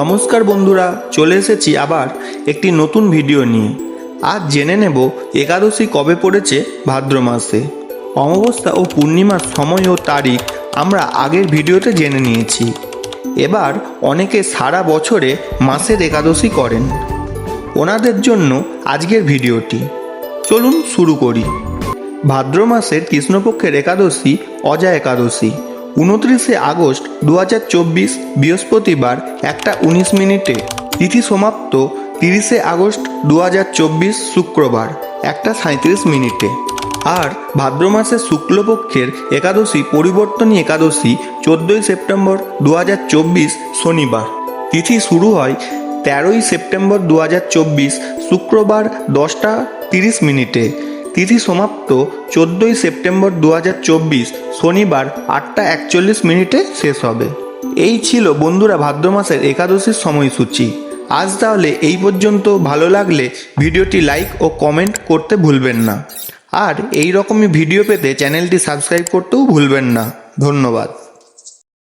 নমস্কার বন্ধুরা, চলে এসেছি আবার একটি নতুন ভিডিও নিয়ে। আজ জেনে নেব একাদশী কবে পড়েছে ভাদ্র মাসে। অমাবস্যা ও পূর্ণিমার সময় ও তারিখ আমরা আগের ভিডিওতে জেনে নিয়েছি। এবার অনেকে সারা বছরে মাসের একাদশী করেন। ওনাদের জন্য আজকের ভিডিওটি। চলুন শুরু করি। ভাদ্র মাসের কৃষ্ণপক্ষের একাদশী, অজা একাদশী। উনত্রিশে আগস্ট দু হাজার চব্বিশ বৃহস্পতিবার একটা উনিশ মিনিটে। তিথি সমাপ্ত তিরিশে আগস্ট দু হাজার চব্বিশ শুক্রবার, একটা সাঁত্রিশ মিনিটে। আর ভাদ্র মাসের শুক্লপক্ষের একাদশী, পরিবর্তনী একাদশী, চোদ্দোই সেপ্টেম্বর দু হাজার চব্বিশ শনিবার। তিথি শুরু হয় তেরোই সেপ্টেম্বর দু হাজার চব্বিশ শুক্রবার দশটা তিরিশ মিনিটে। তিথি সমাপ্ত চোদ্দোই সেপ্টেম্বর দু হাজার চব্বিশ, শনিবার আটটা একচল্লিশ মিনিটে শেষ হবে। এই ছিল বন্ধুরা ভাদ্র মাসের একাদশীর সময়সূচি। আজ তাহলে এই পর্যন্ত। ভালো লাগলে ভিডিওটি লাইক ও কমেন্ট করতে ভুলবেন না। আর এই রকমই ভিডিও পেতে চ্যানেলটি সাবস্ক্রাইব করতেও ভুলবেন না। ধন্যবাদ।